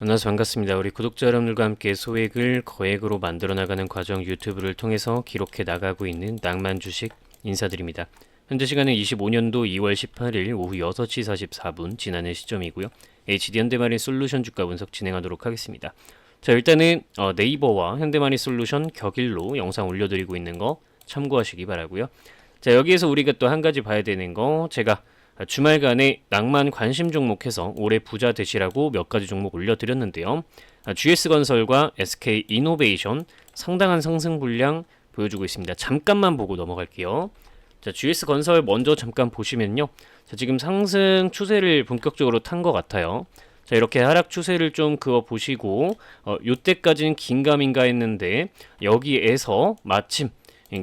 만나서 반갑습니다. 우리 구독자 여러분들과 함께 소액을 거액으로 만들어 나가는 과정 유튜브를 통해서 기록해 나가고 있는 낭만 주식 인사드립니다. 현재 시간은 25년도 2월 18일 오후 6시 44분 지나는 시점이고요. HD 현대마린 솔루션 주가 분석 진행하도록 하겠습니다. 자 일단은 어, 네이버와 현대마린 솔루션 격일로 영상 올려드리고 있는 거 참고하시기 바라고요. 자 여기에서 우리가 또 한 가지 봐야 되는 거 제가 주말간에 낭만 관심 종목해서 올해 부자 되시라고 몇 가지 종목 올려드렸는데요. GS건설과 SK 이노베이션 상당한 상승 분량 보여주고 있습니다. 잠깐만 보고 넘어갈게요. 자, GS건설 먼저 잠깐 보시면요. 자, 지금 상승 추세를 본격적으로 탄 것 같아요. 자, 이렇게 하락 추세를 좀 그어 보시고 어, 요때까지는 긴가민가 했는데 여기에서 마침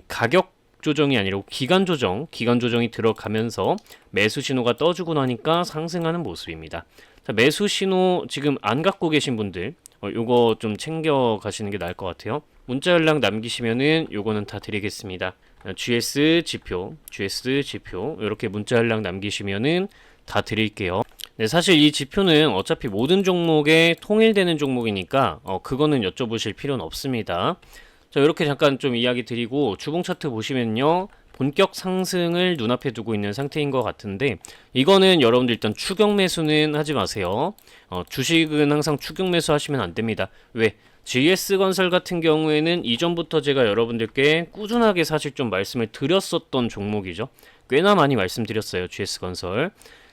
가격 조정이 아니라 기간 조정, 기간 조정이 들어가면서 매수 신호가 떠주고 나니까 상승하는 모습입니다. 자, 매수 신호 지금 안 갖고 계신 분들 어, 요거 좀 챙겨 가시는 게 나을 것 같아요. 문자 연락 남기시면은 요거는 다 드리겠습니다. 어, GS 지표, GS 지표 이렇게 문자 연락 남기시면은 다 드릴게요. 네, 사실 이 지표는 어차피 모든 종목에 통일되는 종목이니까 어, 그거는 여쭤보실 필요는 없습니다. 자, 이렇게 잠깐 좀 이야기 드리고 주봉 차트 보시면요. 본격 상승을 눈앞에 두고 있는 상태인 것 같은데 이거는 여러분들 일단 추격 매수는 하지 마세요. 어, 주식은 항상 추격 매수 하시면 안 됩니다. 왜? GS건설 같은 경우에는 이전부터 제가 여러분들께 꾸준하게 사실 좀 말씀을 드렸었던 종목이죠. 꽤나 많이 말씀드렸어요. GS건설.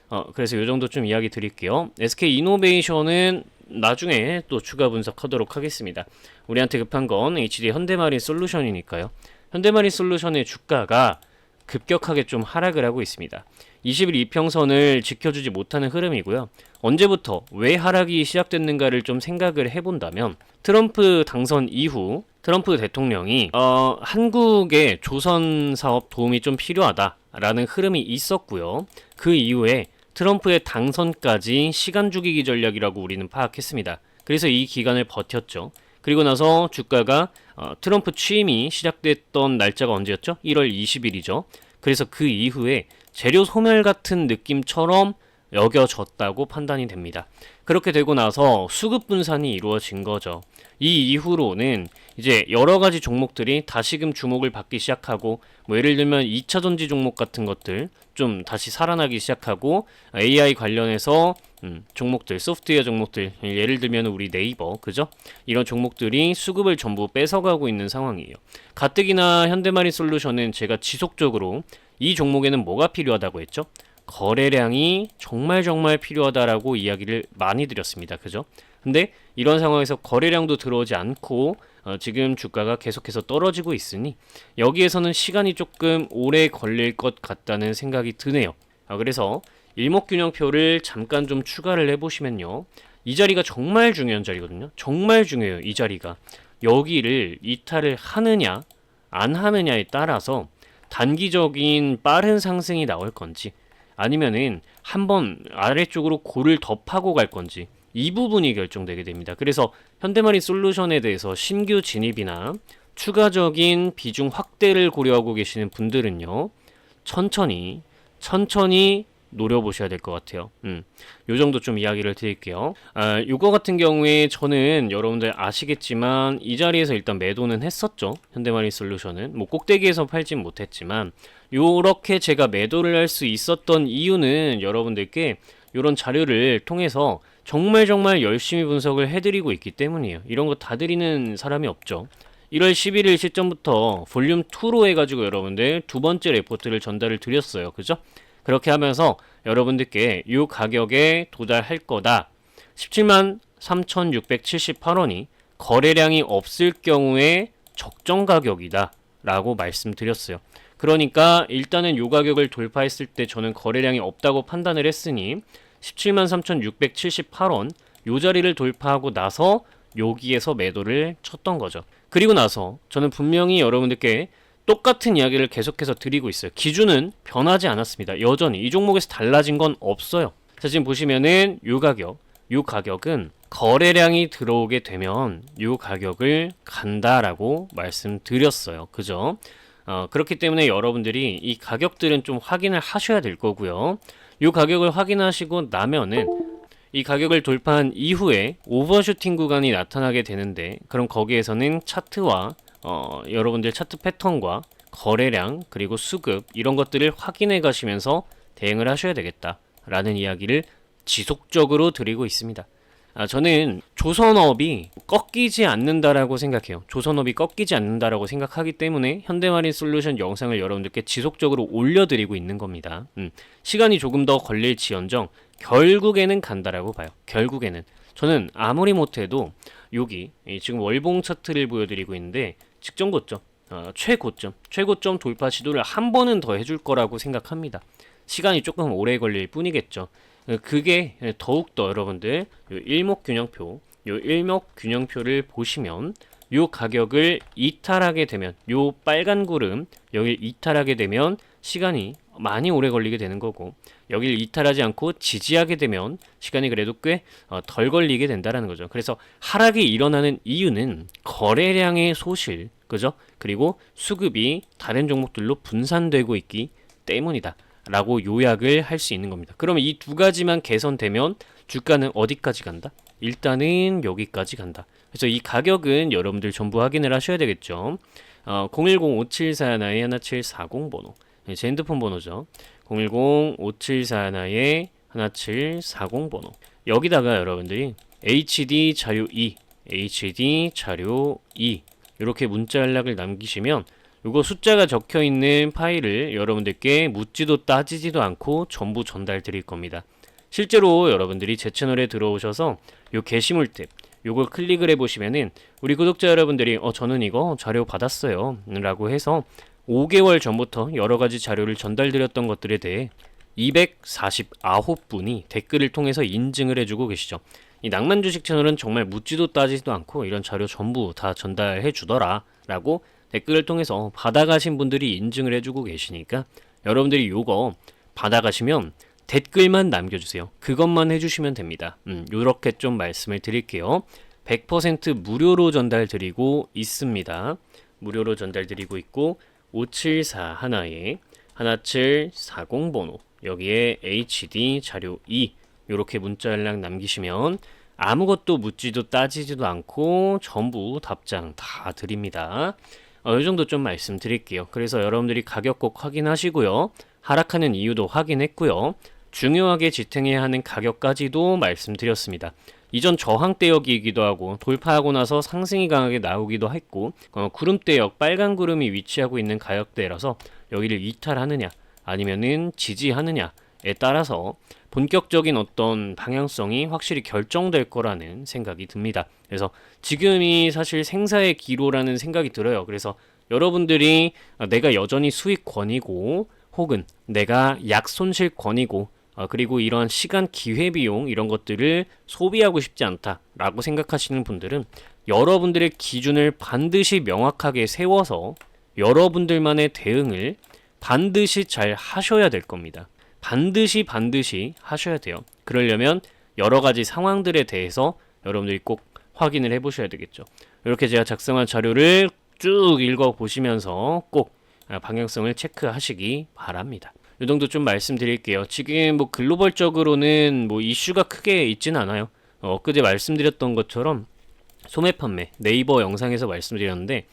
어, 그래서 이 정도 좀 이야기 드릴게요. SK 이노베이션은 나중에 또 추가 분석하도록 하겠습니다. 우리한테 급한 건 HD 현대마린 솔루션이니까요. 현대마린 솔루션의 주가가 급격하게 좀 하락을 하고 있습니다. 20일 이평선을 지켜주지 못하는 흐름이고요. 언제부터 왜 하락이 시작됐는가를 좀 생각을 해본다면 트럼프 당선 이후 트럼프 대통령이 어, 한국의 조선 사업 도움이 좀 필요하다라는 흐름이 있었고요. 그 이후에 트럼프의 당선까지 시간 죽이기 전략이라고 우리는 파악했습니다. 그래서 이 기간을 버텼죠. 그리고 나서 주가가 어, 트럼프 취임이 시작됐던 날짜가 언제였죠? 1월 20일이죠. 그래서 그 이후에 재료 소멸 같은 느낌처럼 여겨졌다고 판단이 됩니다. 그렇게 되고 나서 수급 분산이 이루어진 거죠. 이 이후로는 이제 여러 가지 종목들이 다시금 주목을 받기 시작하고 뭐 예를 들면 2차 전지 종목 같은 것들 좀 다시 살아나기 시작하고 AI 관련해서 음, 종목들 소프트웨어 종목들 예를 들면 우리 네이버 그죠? 이런 종목들이 수급을 전부 뺏어가고 있는 상황이에요. 가뜩이나 현대마린 솔루션은 제가 지속적으로 이 종목에는 뭐가 필요하다고 했죠? 거래량이 정말 정말 필요하다라고 이야기를 많이 드렸습니다. 그죠? 근데 이런 상황에서 거래량도 들어오지 않고 어, 지금 주가가 계속해서 떨어지고 있으니 여기에서는 시간이 조금 오래 걸릴 것 같다는 생각이 드네요. 아, 그래서 일목균형표를 잠깐 좀 추가를 해보시면요. 이 자리가 정말 중요한 자리거든요. 정말 중요해요. 이 자리가. 여기를 이탈을 하느냐 안 하느냐에 따라서 단기적인 빠른 상승이 나올 건지 아니면은 한번 아래쪽으로 골을 더 파고 갈 건지 이 부분이 결정되게 됩니다. 그래서 현대마린 솔루션에 대해서 신규 진입이나 추가적인 비중 확대를 고려하고 계시는 분들은요. 천천히 천천히 노려보셔야 될 것 같아요. 음, 요 정도 좀 이야기를 드릴게요. 아, 요거 같은 경우에 저는 여러분들 아시겠지만 이 자리에서 일단 매도는 했었죠. 현대마린 솔루션은 뭐 꼭대기에서 팔진 못했지만 요렇게 제가 매도를 할 수 있었던 이유는 여러분들께 이런 자료를 통해서 정말 정말 열심히 분석을 해드리고 있기 때문이에요. 이런 거 다 드리는 사람이 없죠. 1월 11일 시점부터 볼륨 2로 해가지고 여러분들 두 번째 레포트를 전달을 드렸어요. 그죠? 그렇게 하면서 여러분들께 이 가격에 도달할 거다. 17만 3,678원이 거래량이 없을 경우에 적정 가격이다. 라고 말씀드렸어요. 그러니까 일단은 이 가격을 돌파했을 때 저는 거래량이 없다고 판단을 했으니 17만 3,678원 요 자리를 돌파하고 나서 여기에서 매도를 쳤던 거죠. 그리고 나서 저는 분명히 여러분들께 똑같은 이야기를 계속해서 드리고 있어요. 기준은 변하지 않았습니다. 여전히 이 종목에서 달라진 건 없어요. 자, 지금 보시면은 요 가격, 요 가격은 거래량이 들어오게 되면 요 가격을 간다라고 말씀드렸어요. 그죠? 어, 그렇기 때문에 여러분들이 이 가격들은 좀 확인을 하셔야 될 거고요. 요 가격을 확인하시고 나면은 이 가격을 돌파한 이후에 오버슈팅 구간이 나타나게 되는데 그럼 거기에서는 차트와 어, 여러분들 차트 패턴과 거래량 그리고 수급 이런 것들을 확인해 가시면서 대응을 하셔야 되겠다라는 이야기를 지속적으로 드리고 있습니다. 아, 저는 조선업이 꺾이지 않는다라고 생각해요. 조선업이 꺾이지 않는다라고 생각하기 때문에 현대마린 솔루션 영상을 여러분들께 지속적으로 올려드리고 있는 겁니다. 음, 시간이 조금 더 걸릴지언정 결국에는 간다라고 봐요. 결국에는 저는 아무리 못해도 여기 이 지금 월봉 차트를 보여드리고 있는데 직전 고점, 어, 최고점, 최고점 돌파 시도를 한 번은 더 해줄 거라고 생각합니다. 시간이 조금 오래 걸릴 뿐이겠죠. 어, 그게 더욱더 여러분들 요 일목균형표, 요 일목균형표를 보시면 요 가격을 이탈하게 되면 요 빨간 구름 여길 이탈하게 되면 시간이 많이 오래 걸리게 되는 거고 여기를 이탈하지 않고 지지하게 되면 시간이 그래도 꽤 덜 걸리게 된다라는 거죠. 그래서 하락이 일어나는 이유는 거래량의 소실, 그죠? 그리고 수급이 다른 종목들로 분산되고 있기 때문이다. 라고 요약을 할 수 있는 겁니다. 그러면 이 두 가지만 개선되면 주가는 어디까지 간다? 일단은 여기까지 간다. 그래서 이 가격은 여러분들 전부 확인을 하셔야 되겠죠. 어, 010-5741-1740 번호. 네, 제 핸드폰 번호죠. 010-5741-1740 번호. 여기다가 여러분들이 HD 자료 2, HD 자료 2 이렇게 문자 연락을 남기시면 이거 숫자가 적혀 있는 파일을 여러분들께 묻지도 따지지도 않고 전부 전달 드릴 겁니다. 실제로 여러분들이 제 채널에 들어오셔서 요 게시물 탭 요걸 클릭을 해 보시면은 우리 구독자 여러분들이 어 저는 이거 자료 받았어요 라고 해서 5개월 전부터 여러 가지 자료를 전달드렸던 것들에 대해 249분이 댓글을 통해서 인증을 해주고 계시죠. 이 낭만 주식 채널은 정말 묻지도 따지지도 않고 이런 자료 전부 다 전달해 주더라 라고 댓글을 통해서 받아가신 분들이 인증을 해주고 계시니까 여러분들이 요거 받아가시면 댓글만 남겨주세요. 그것만 해주시면 됩니다. 음, 요렇게 좀 말씀을 드릴게요. 100% 무료로 전달 드리고 있습니다. 무료로 전달 드리고 있고 574 하나에 1740 번호 여기에 HD 자료 2 이렇게 문자 연락 남기시면 아무것도 묻지도 따지지도 않고 전부 답장 다 드립니다. 어, 이 정도 좀 말씀드릴게요. 그래서 여러분들이 가격 꼭 확인하시고요. 하락하는 이유도 확인했고요. 중요하게 지탱해야 하는 가격까지도 말씀드렸습니다. 이전 저항대역이기도 하고 돌파하고 나서 상승이 강하게 나오기도 했고 어, 구름대역 빨간 구름이 위치하고 있는 가격대라서 여기를 이탈하느냐 아니면은 지지하느냐 에 따라서 본격적인 어떤 방향성이 확실히 결정될 거라는 생각이 듭니다. 그래서 지금이 사실 생사의 기로라는 생각이 들어요. 그래서 여러분들이 내가 여전히 수익권이고 혹은 내가 약손실권이고 어, 그리고 이러한 시간 기회비용 이런 것들을 소비하고 싶지 않다라고 생각하시는 분들은 여러분들의 기준을 반드시 명확하게 세워서 여러분들만의 대응을 반드시 잘 하셔야 될 겁니다. 반드시 반드시 하셔야 돼요. 그러려면 여러 가지 상황들에 대해서 여러분들이 꼭 확인을 해 보셔야 되겠죠. 이렇게 제가 작성한 자료를 쭉 읽어 보시면서 꼭 방향성을 체크하시기 바랍니다. 이 정도 좀 말씀드릴게요. 지금 뭐 글로벌적으로는 뭐 이슈가 크게 있진 않아요. 어, 엊그제 말씀드렸던 것처럼 소매 판매 네이버 영상에서 말씀드렸는데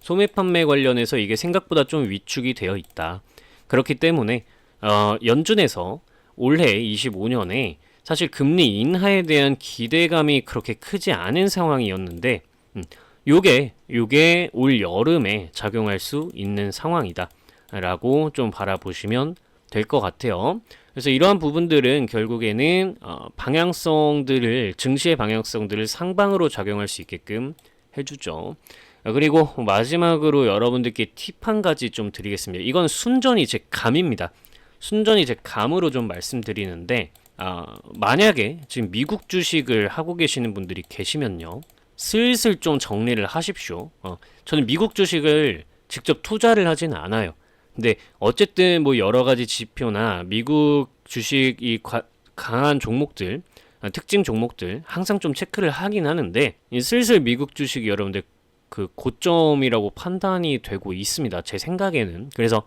소매 판매 관련해서 이게 생각보다 좀 위축이 되어 있다. 그렇기 때문에 어, 연준에서 올해 25년에 사실 금리 인하에 대한 기대감이 그렇게 크지 않은 상황이었는데 음, 요게 요게 올 여름에 작용할 수 있는 상황이다. 라고 좀 바라보시면 될 것 같아요. 그래서 이러한 부분들은 결국에는 어, 방향성들을 증시의 방향성들을 상방으로 작용할 수 있게끔 해주죠. 어, 그리고 마지막으로 여러분들께 팁 한 가지 좀 드리겠습니다. 이건 순전히 제 감입니다. 순전히 제 감으로 좀 말씀드리는데 어, 만약에 지금 미국 주식을 하고 계시는 분들이 계시면요. 슬슬 좀 정리를 하십시오. 어, 저는 미국 주식을 직접 투자를 하진 않아요. 근데 어쨌든 뭐 여러 가지 지표나 미국 주식 이 과, 강한 종목들, 아, 특징 종목들 항상 좀 체크를 하긴 하는데 슬슬 미국 주식이 여러분들 그 고점이라고 판단이 되고 있습니다. 제 생각에는. 그래서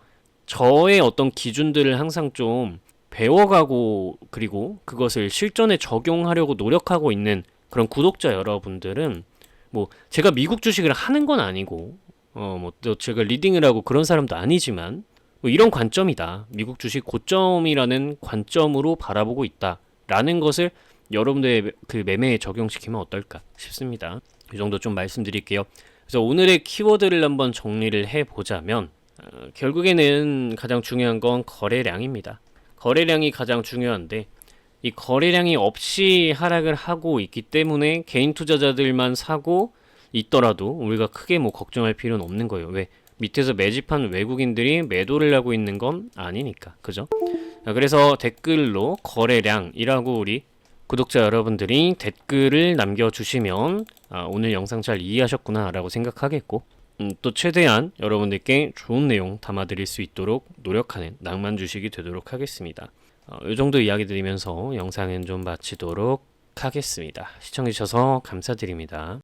저의 어떤 기준들을 항상 좀 배워가고 그리고 그것을 실전에 적용하려고 노력하고 있는 그런 구독자 여러분들은 뭐 제가 미국 주식을 하는 건 아니고 어뭐또 제가 리딩을 하고 그런 사람도 아니지만 뭐 이런 관점이다. 미국 주식 고점이라는 관점으로 바라보고 있다라는 것을 여러분들의 그 매매에 적용시키면 어떨까 싶습니다. 이 정도 좀 말씀드릴게요. 그래서 오늘의 키워드를 한번 정리를 해 보자면 어, 결국에는 가장 중요한 건 거래량입니다. 거래량이 가장 중요한데 이 거래량이 없이 하락을 하고 있기 때문에 개인 투자자들만 사고 있더라도 우리가 크게 뭐 걱정할 필요는 없는 거예요. 왜? 밑에서 매집한 외국인들이 매도를 하고 있는 건 아니니까. 그죠? 자, 그래서 댓글로 거래량이라고 우리 구독자 여러분들이 댓글을 남겨주시면 아, 오늘 영상 잘 이해하셨구나 라고 생각하겠고 음, 또 최대한 여러분들께 좋은 내용 담아드릴 수 있도록 노력하는 낭만 주식이 되도록 하겠습니다. 어, 이 정도 이야기 드리면서 영상은 좀 마치도록 하겠습니다. 시청해주셔서 감사드립니다.